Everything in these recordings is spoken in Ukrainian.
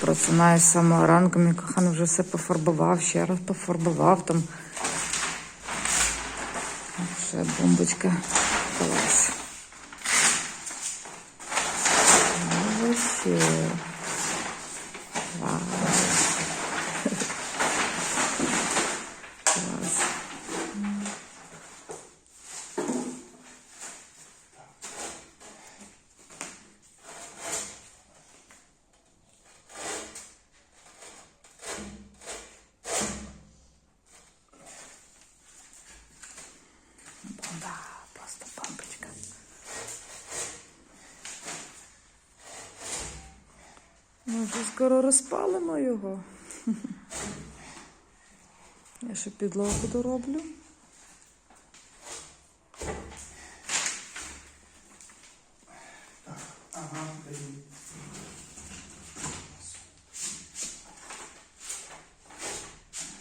Просинаюсь з самого ранку, мій коханий вже все пофарбував, ще раз пофарбував там. Ще бомбочка. Клас. Ну, скоро розпалимо його. Я ще підлогу дороблю.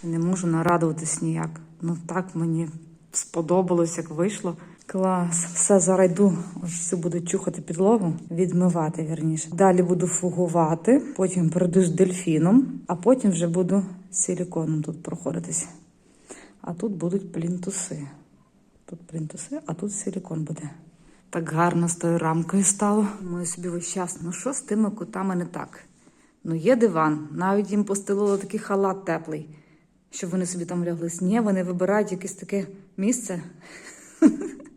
Не можу нарадуватись ніяк. Ну так мені сподобалось, як вийшло. Клас, все зараз йду. Ось всю буду чухати підлогу, відмивати вірніше. Далі буду фугувати, потім пройду з дельфіном, а потім вже буду силіконом тут проходитись. А тут будуть плінтуси. Тут плінтуси, а тут силікон буде. Так гарно з тою рамкою стало. Думаю собі весь час, ну що з тими кутами не так? Ну є диван, навіть їм постелило такий халат теплий, щоб вони собі там лягли. Ні, вони вибирають якесь таке місце.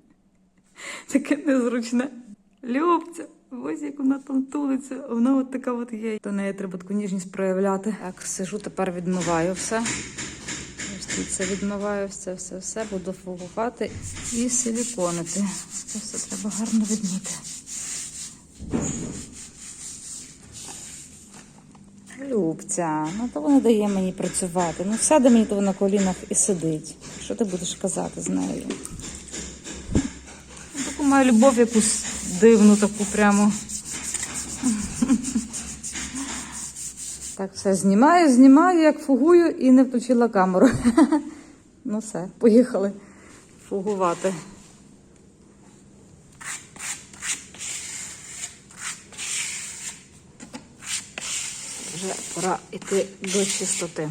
Таке незручне. Любця, ось як вона там тулиться, вона от така от є. До неї треба таку ніжність проявляти. Так, сижу, тепер відмиваю все. Ось це відмиваю, все, все, все. Буду фугувати і силіконити. Це все треба гарно відмити. Любця, ну то вона дає мені працювати. Ну сяде мені то на колінах і сидить. Що ти будеш казати з нею? Маю любов якусь дивну, таку прямо. Так, все, знімаю, знімаю, як фугую і не включила камеру. Ну все, поїхали фугувати. Вже пора йти до чистоти.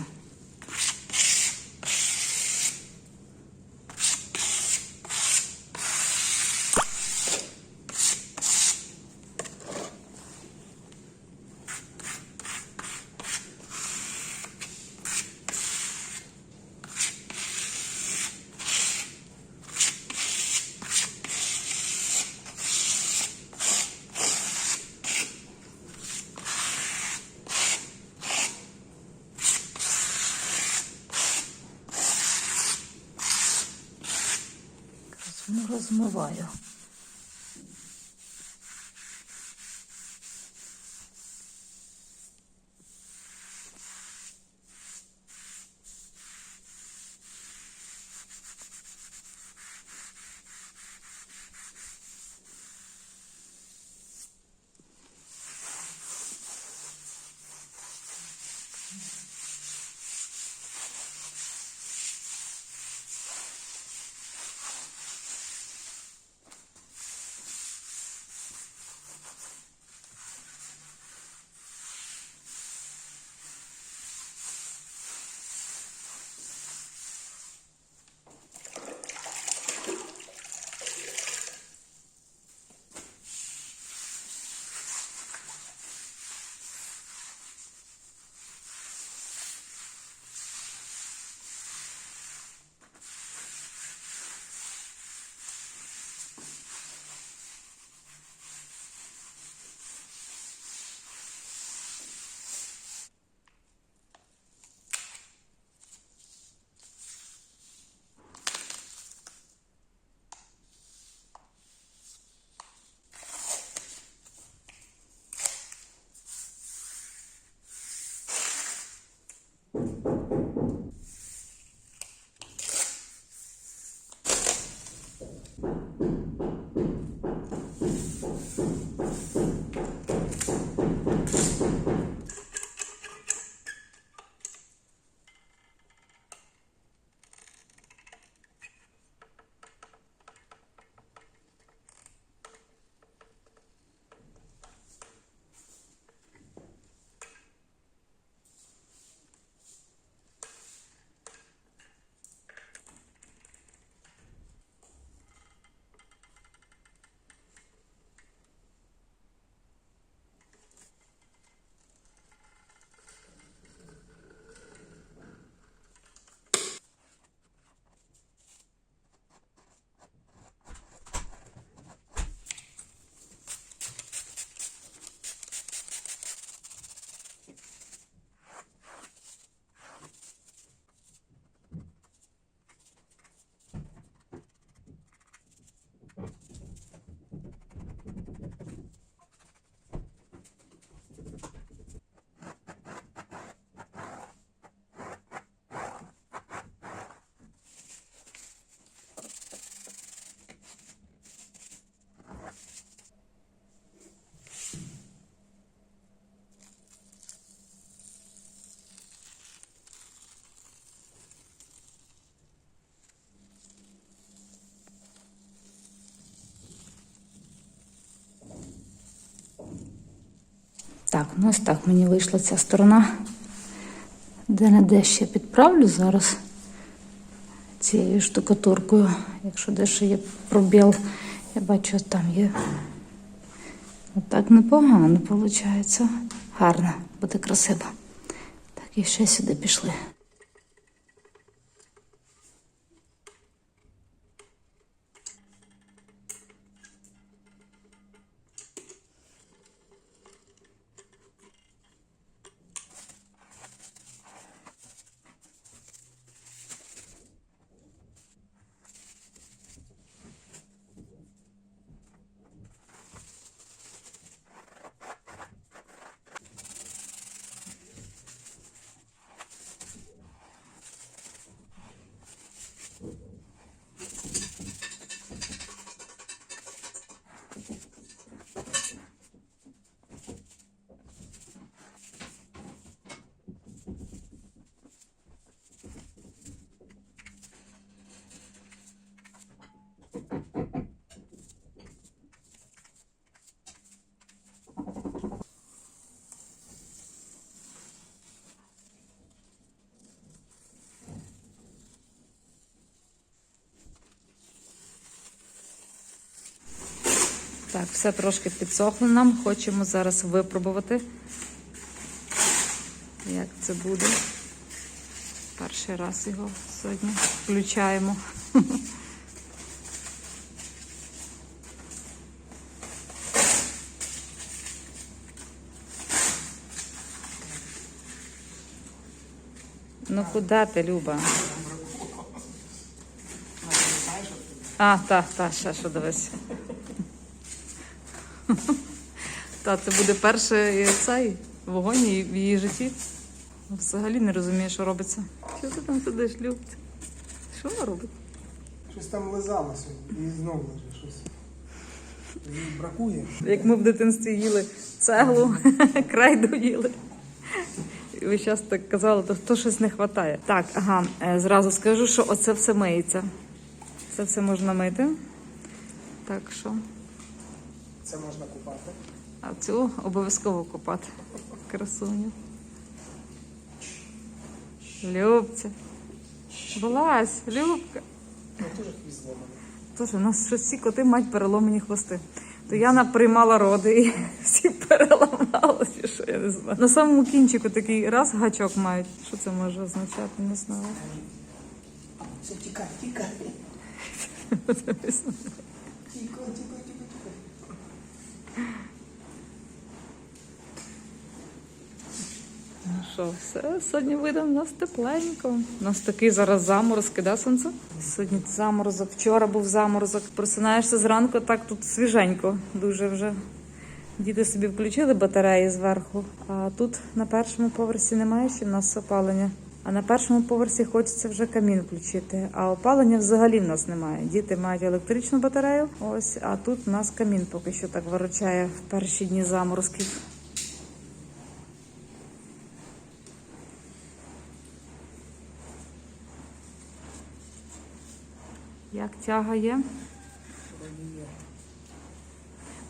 Mobile. Так, ну ось так мені вийшла ця сторона. Де не де ще підправлю зараз цією штукатуркою. Якщо дещо є пробіл, я бачу, там є. Отак непогано виходить. Гарно, буде красиво. Так, і ще сюди пішли. Так, все трошки підсохло нам. Хочемо зараз випробувати, як це буде. Перший раз його сьогодні включаємо. Ну куди ти, Люба? А, так, так, ще що дивись. Та це буде перший цей вогонь в її житті. Взагалі не розуміє, що робиться. Що ти там сидиш, Любця? Що вона робить? Щось там лизало сьогодні і знову лежить щось. Їй бракує. Як ми в дитинстві їли цеглу, крайду їли. І ви зараз так казали, то, то щось не вистачає. Так, ага, е, зразу скажу, що оце все миється. Це все можна мити. Так що, Це можна купати. а цю обов'язково купати. Красуню. Любця. Вилазь, Любка. Ну, теж хвіст зламаний. Тож у нас всі коти мають переломані хвости. То Яна приймала роди і всі переламалися, що я не знаю. На самому кінчику такий раз гачок мають. Що це може означати? Не знаю. Все, тікай, тікай. Тікай, тікай, тікай, що, все, сьогодні вийде у нас тепленько. У нас такий зараз заморозки, да, сонце? Сьогодні заморозок, вчора був заморозок. Просинаєшся зранку, так тут свіженько, дуже вже. Діти собі включили батареї зверху, а тут на першому поверсі немає ще в нас опалення. А на першому поверсі хочеться вже камін включити. А опалення взагалі в нас немає. Діти мають електричну батарею. Ось, а тут у нас камін поки що так виручає в перші дні заморозків. Як тяга є?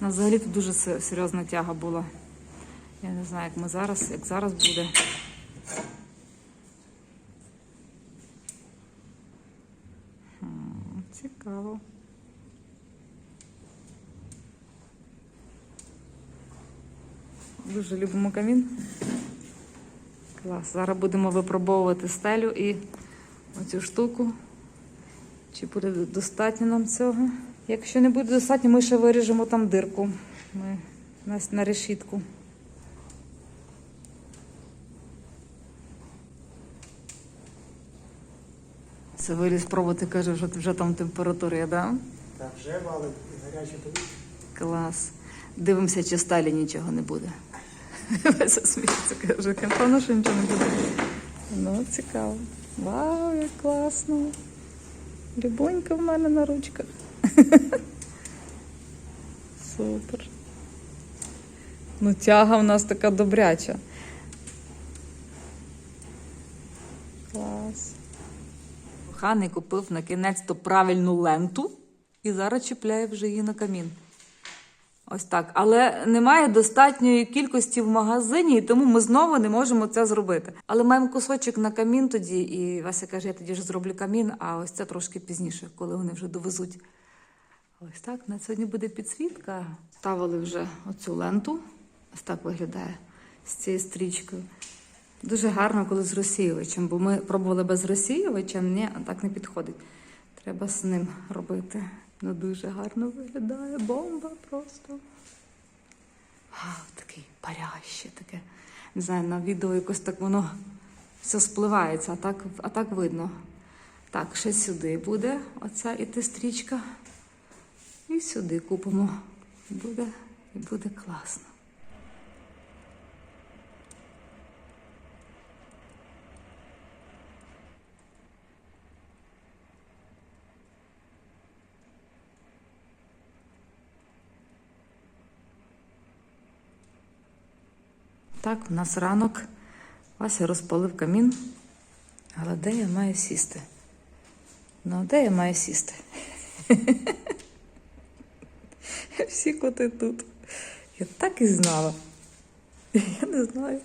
У нас взагалі тут дуже серйозна тяга була. Я не знаю, як ми зараз, як зараз буде. Цікаво. Дуже любимо камін. Клас. Зараз будемо випробовувати стелю і оцю штуку. Чи буде достатньо нам цього? Якщо не буде достатньо, ми ще виріжемо там дирку. Ми на, на решітку. Це виліз пробувати, каже, що вже там температура є, да? Так, вже валить гаряче повітря. Клас. Дивимося, чи сталі нічого не буде. Веся сміється, каже, напевно, що нічого не буде. Ну, цікаво. Вау, як класно. Любонька в мене на ручках. Супер. Ну, тяга в нас така добряча. Клас. Коханий купив на кінець то правильну ленту і зараз чіпляє вже її на камін. Ось так. Але немає достатньої кількості в магазині, і тому ми знову не можемо це зробити. Але маємо кусочок на камін тоді, і Вася каже, я тоді ж зроблю камін, а ось це трошки пізніше, коли вони вже довезуть. Ось так. На сьогодні буде підсвітка. Ставили вже оцю ленту. Ось так виглядає з цією стрічкою. Дуже гарно, коли з розсіювачем, бо ми пробували без розсіювача, ні, так не підходить. Треба з ним робити. Ну дуже гарно виглядає. Бомба просто. А, такий паряще таке. Не знаю, на відео якось так воно все спливається, а так, а так видно. Так, ще сюди буде оця іти стрічка. І сюди купимо. Буде, буде класно. Так, у нас ранок. Вася розпалив камін. Але де я маю сісти? Ну, де я маю сісти? Всі коти тут. Я так і знала. Я не знаю,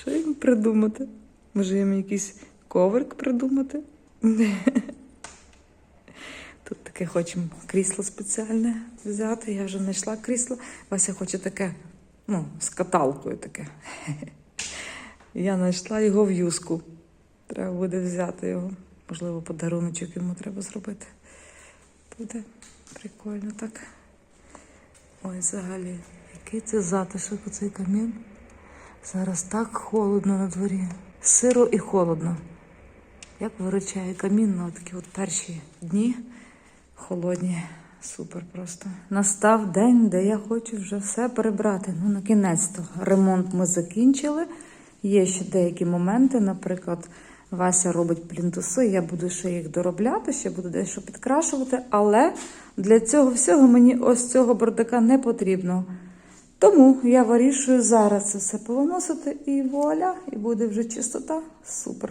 що їм придумати. Може, їм якийсь коврик придумати? Тут таке хочемо крісло спеціальне взяти. Я вже знайшла крісло. Вася хоче таке, ну, з каталкою таке. Я знайшла його в юску. Треба буде взяти його. Можливо, подаруночок йому треба зробити. Буде прикольно так. Ой, взагалі, який це затишок у цей камін. Зараз так холодно на дворі. Сиро і холодно. Як виручає камін на такі от перші дні холодні. Супер просто. Настав день, де я хочу вже все перебрати. Ну, на кінець-то. Ремонт ми закінчили. Є ще деякі моменти, наприклад, Вася робить плінтуси, я буду ще їх доробляти, ще буду дещо підкрашувати, але для цього всього мені ось цього бардака не потрібно. Тому я вирішую зараз це все повиносити і вуаля, і буде вже чистота. Супер.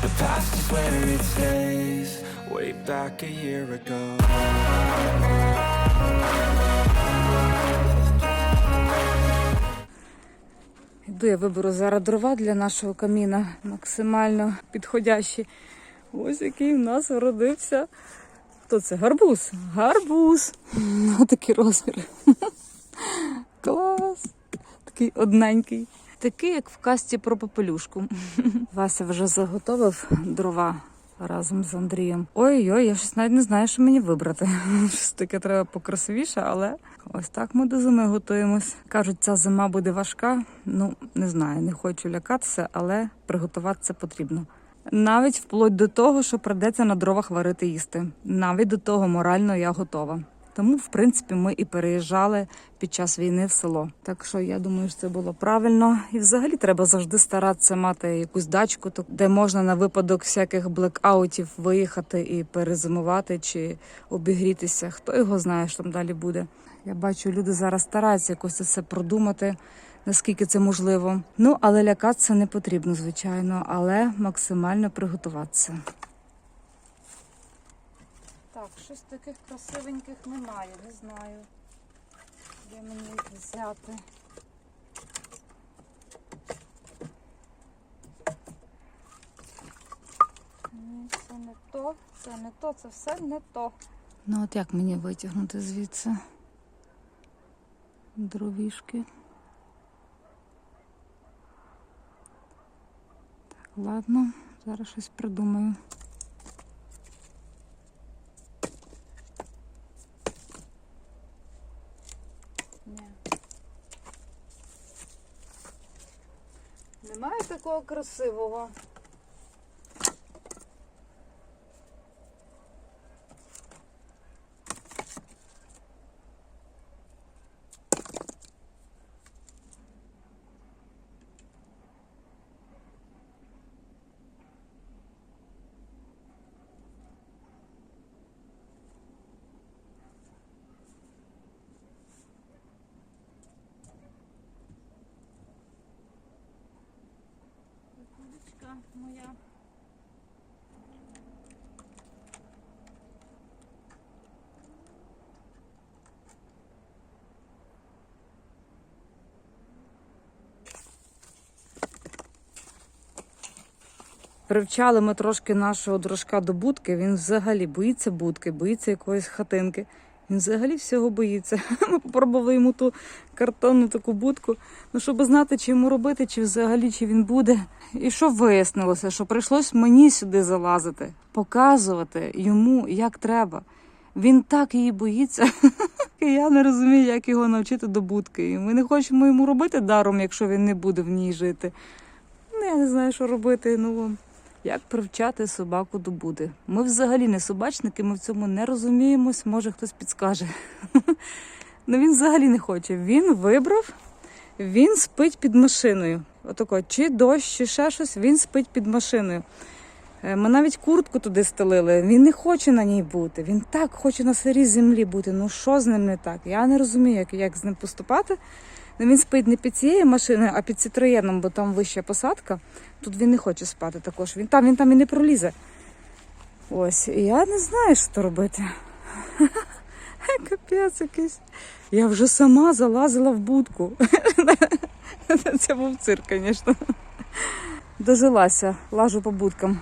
The past is where it stays, way back a year ago. Йду я виберу зараз дрова для нашого каміна, максимально підходящі. Ось який в нас вродився. Хто це? Гарбуз. Гарбуз. Ну, такі розміри. Клас. Такий одненький. Такий, як в касті про попелюшку. Вася вже заготовив дрова разом з Андрієм. Ой-ой, я щось навіть не знаю, що мені вибрати. Щось таке треба покрасивіше, але ось так ми до зими готуємось. Кажуть, ця зима буде важка. Ну, не знаю, не хочу лякатися, але приготуватися потрібно. Навіть вплоть до того, що придеться на дровах варити їсти. Навіть до того морально я готова. Тому, в принципі, ми і переїжджали під час війни в село. Так що я думаю, що це було правильно. І взагалі треба завжди старатися мати якусь дачку, де можна на випадок всяких блекаутів виїхати і перезимувати чи обігрітися. Хто його знає, що там далі буде. Я бачу, люди зараз стараються якось це все продумати, наскільки це можливо. Ну, але лякатися не потрібно, звичайно, але максимально приготуватися. Щось таких красивеньких немає, не знаю. Де мені їх взяти? Ні, це не то, це не то, це все не то. Ну от як мені витягнути звідси? Дровішки. Так, ладно, зараз щось придумаю. Немає такого красивого. Моя. Привчали ми трошки нашого дружка до будки. Він взагалі боїться будки, боїться якоїсь хатинки. Він взагалі всього боїться. Ми попробували йому ту картонну таку будку. Ну, щоб знати, чи йому робити, чи взагалі чи він буде. І що вияснилося, що прийшлось мені сюди залазити, показувати йому, як треба. Він так її боїться. Я не розумію, як його навчити до будки. І ми не хочемо йому робити даром, якщо він не буде в ній жити. Ну, я не знаю, що робити. Ну, як привчати собаку до буди? Ми взагалі не собачники, ми в цьому не розуміємось, може хтось підскаже. Ну він взагалі не хоче. Він вибрав, він спить під машиною. Отако, чи дощ, чи ще щось, він спить під машиною. Е, Ми навіть куртку туди стелили. Він не хоче на ній бути. Він так хоче на сирій землі бути. Ну що з ним не так? Я не розумію, як, як з ним поступати. Ну, він спить не під цією машиною, а під цитроєном, бо там вища посадка. Тут він не хоче спати також. Він там, він там і не пролізе. Ось, і я не знаю, що робити. Капець якийсь. Я вже сама залазила в будку. Це був цирк, звісно. Дожилася, лажу по будкам.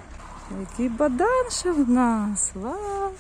Який бадан ще в нас. Вау.